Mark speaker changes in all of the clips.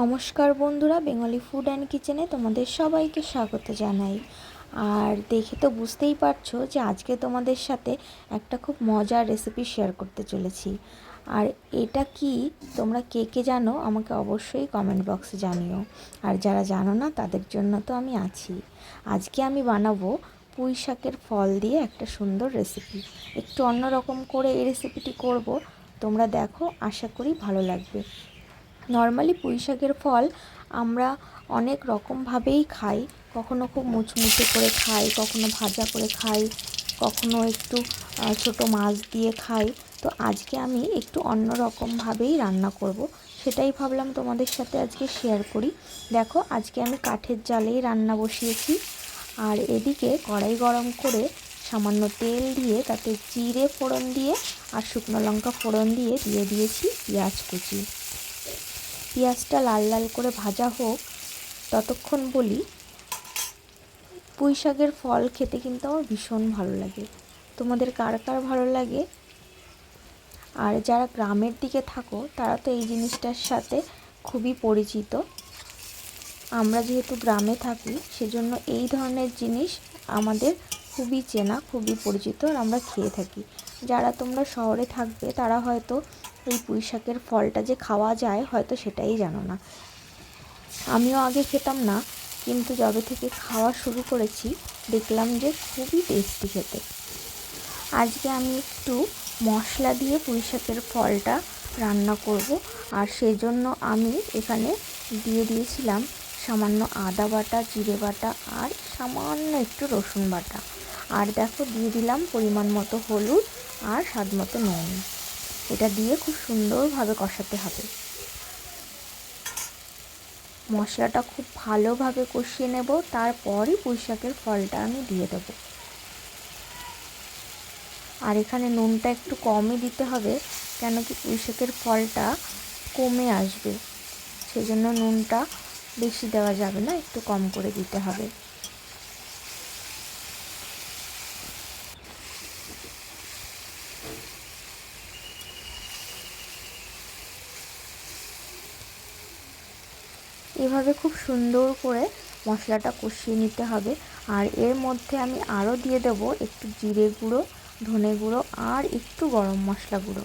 Speaker 1: নমস্কার বন্ধুরা, Bengali food and কিচেনে তোমাদের সবাইকে স্বাগত জানাই। আর দেখে তো বুঝতেই পারছ যে আজকে তোমাদের সাথে একটা খুব মজার রেসিপি শেয়ার করতে চলেছি। আর এটা কি, তোমরা কে কে জানো, আমাকে অবশ্যই কমেন্ট বক্সে জানিও। আর যারা জানো না, তাদের জন্য তো আমি আছি। আজকে আমি বানাবো পুঁই শাকের ফল দিয়ে একটা সুন্দর রেসিপি একটু অন্যরকম করে এই রেসিপিটি করব। তোমরা দেখো, আশা করি ভালো লাগবে। নর্মালি পুঁই শাকের ফল আমরা অনেক রকমভাবেই খাই। কখনো খুব মুচমুচে করে খাই, কখনো ভাজা করে খাই, কখনো একটু ছোট মাছ দিয়ে খাই। তো আজকে আমি একটু অন্য রকমভাবেই রান্না করব। সেটাই ভাবলাম তোমাদের সাথে আজকে শেয়ার করি। দেখো, আজকে আমি কাঠের জালেই রান্না বসিয়েছি। আর এদিকে কড়াই গরম করে সামান্য তেল দিয়ে তাতে জিরে ফোড়ন দিয়ে আর শুকনো লঙ্কা ফোড়ন দিয়ে দিয়ে দিয়েছি পেঁয়াজ কুচি। পেঁয়াজটা লাল লাল করে ভাজা হোক, ততক্ষণ বলি, পুঁই শাকের ফল খেতে কিন্তু আমার ভীষণ ভালো লাগে। তোমাদের কার কার ভালো লাগে? আর যারা গ্রামের দিকে থাকো, তারা তো এই জিনিসটার সাথে খুবই পরিচিত। আমরা যেহেতু গ্রামে থাকি, সেজন্য এই ধরনের জিনিস আমাদের খুবই চেনা, খুবই পরিচিত, আর আমরা খেয়ে থাকি। যারা তোমরা শহরে থাকবে, তারা হয়তো এই পুঁই শাকের ফলটা যে খাওয়া যায়, হয়তো সেটাই জানো না। আমিও আগে খেতাম না, কিন্তু যবে থেকে খাওয়া শুরু করেছি, দেখলাম যে খুবই টেস্টি খেতে। আজকে আমি একটু মশলা দিয়ে পুঁই শাকের ফলটা রান্না করব, আর সেজন্য আমি এখানে দিয়ে দিয়েছিলাম সামান্য আদা বাটা, জিরে বাটা, আর সামান্য একটু রসুন বাটা। আর দেখো, দিয়ে দিলাম পরিমাণ মতো হলুদ আর স্বাদ মতো নুন। এটা দিয়ে খুব সুন্দরভাবে কষাতে হবে। মশলাটা খুব ভালোভাবে কষিয়ে নেব, তারপরই পুঁই শাকের ফলটা আমি দিয়ে দেব। আর এখানে নুনটা একটু কমই দিতে হবে, কেন কি পুঁই শাকের ফলটা কমে আসবে। সেজন্য নুনটা বেশি দেওয়া যাবে না, একটু কম করে দিতে হবে। এভাবে খুব সুন্দর করে মশলাটা কষিয়ে নিতে হবে। আর এর মধ্যে আমি আরও দিয়ে দেব একটু জিরে গুঁড়ো, ধনে গুঁড়ো আর একটু গরম মশলা গুঁড়ো।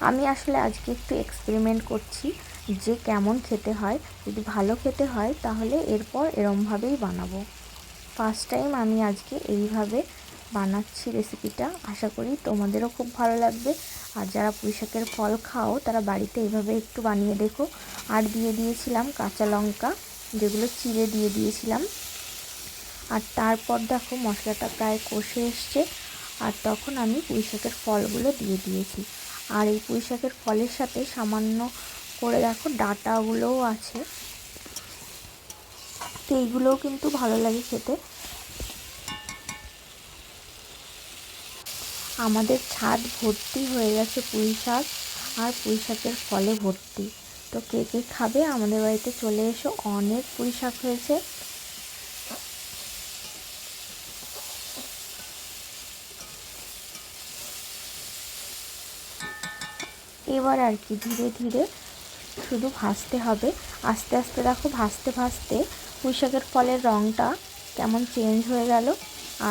Speaker 1: আমি আসলে আজকে একটু এক্সপেরিমেন্ট করছি যে কেমন খেতে হয়। যদি ভালো খেতে হয় তাহলে এরপর এরমভাবেই বানাবো। ফার্স্ট টাইম আমি আজকে এইভাবে বানাচ্ছি রেসিপিটা আশা করি তোমাদেরও খুব ভালো লাগবে। আর যারা পুঁইশাকের ফল খাও, তারা বাড়িতে এভাবে একটু বানিয়ে দেখো। আর দিয়ে দিয়েছিলাম কাঁচা লঙ্কা, যেগুলো চিড়ে দিয়ে দিয়েছিলাম। আর তারপর দেখো মশলাটা প্রায় কষে এসছে। আর তখন আমি পুঁইশাকের ফলগুলো দিয়ে দিয়েছি। আর এই পুঁইশাকের ফলের সাথে সামান্য করে দেখো ডাটাগুলোও আছে। তো এইগুলোও কিন্তু ভালো লাগে খেতে। আমাদের ছাদ ভর্তি হয়ে গেছে পুঁই শাক, আর পুঁই শাকের ফলে ভর্তি। তো কে কে খাবে? আমাদের বাড়িতে চলে এসো। অনেক পুঁই শাক হয়েছে। এবার আর কি, ধীরে ধীরে শুধু ভাজতে হবে। আস্তে আস্তে দেখো, ভাজতে ভাজতে পুঁই শাকের ফলের রঙটা কেমন চেঞ্জ হয়ে গেল।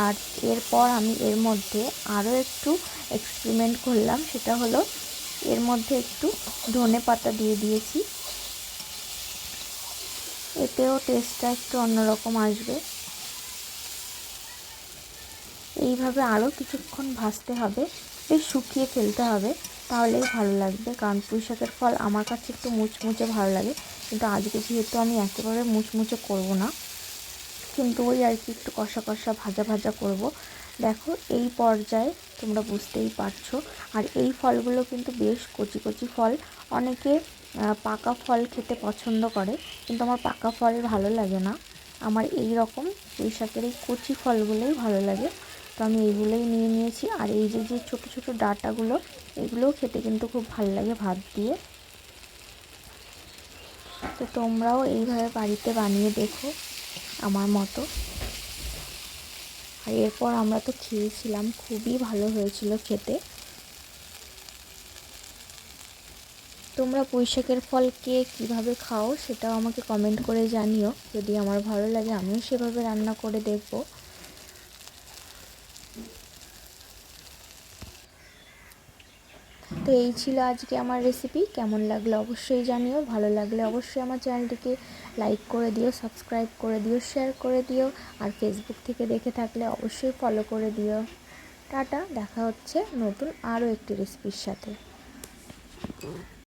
Speaker 1: আর এরপর আমি এর মধ্যে আরও একটু এক্সপেরিমেন্ট করলাম, সেটা হলো এর মধ্যে একটু ধনে পাতা দিয়ে দিয়েছি। এতেও টেস্টটা একটু অন্যরকম আসবে। এইভাবে আরও কিছুক্ষণ ভাজতে হবে, বেশ শুকিয়ে ফেলতে হবে, তাহলেই ভালো লাগবে। কারণ পুঁই শাকের ফল আমার কাছে একটু মুচমুচে ভালো লাগে, কিন্তু আজকে যেহেতু আমি একেবারে মুচমুচে করব না কিন্তু ওই আর কি একটু কষা কষা ভাজা ভাজা করব। দেখো, এই পর্যায়ে তোমরা বুঝতেই পারছ। আর এই ফলগুলো কিন্তু বেশ কচি কচি ফল। অনেকে পাকা ফল খেতে পছন্দ করে, কিন্তু আমার পাকা ফল ভালো লাগে না। আমার এই রকম পুঁই শাকের এই কচি ফলগুলোই ভালো লাগে। তো আমি এইগুলোই নিয়ে নিয়েছি। আর এই যে যে ছোটো ছোটো ডাটাগুলো, এগুলোও খেতে কিন্তু খুব ভালো লাগে ভাত দিয়ে। তো তোমরাও এইভাবে বাড়িতে বানিয়ে দেখো। আমার মতো। আর এরপর আমরা তো খেয়েছিলাম, খুবই ভালো হয়েছিল খেতে। তোমরা পুঁইশাকের ফল কে কীভাবে খাও সেটাও আমাকে কমেন্ট করে জানিও। যদি আমার ভালো লাগে আমিও সেভাবে রান্না করে দেখব। তো এই ছিল আজকে আমার রেসিপি কেমন লাগল অবশ্যই জানিও। ভালো লাগলে অবশ্যই আমার চ্যানেলটিকে লাইক করে দিও, সাবস্ক্রাইব করে দিও, শেয়ার করে দিও, আর ফেসবুক থেকে দেখে থাকলে অবশ্যই ফলো করে দিও। টাটা, দেখা হচ্ছে নতুন আরও একটি রেসিপির সাথে।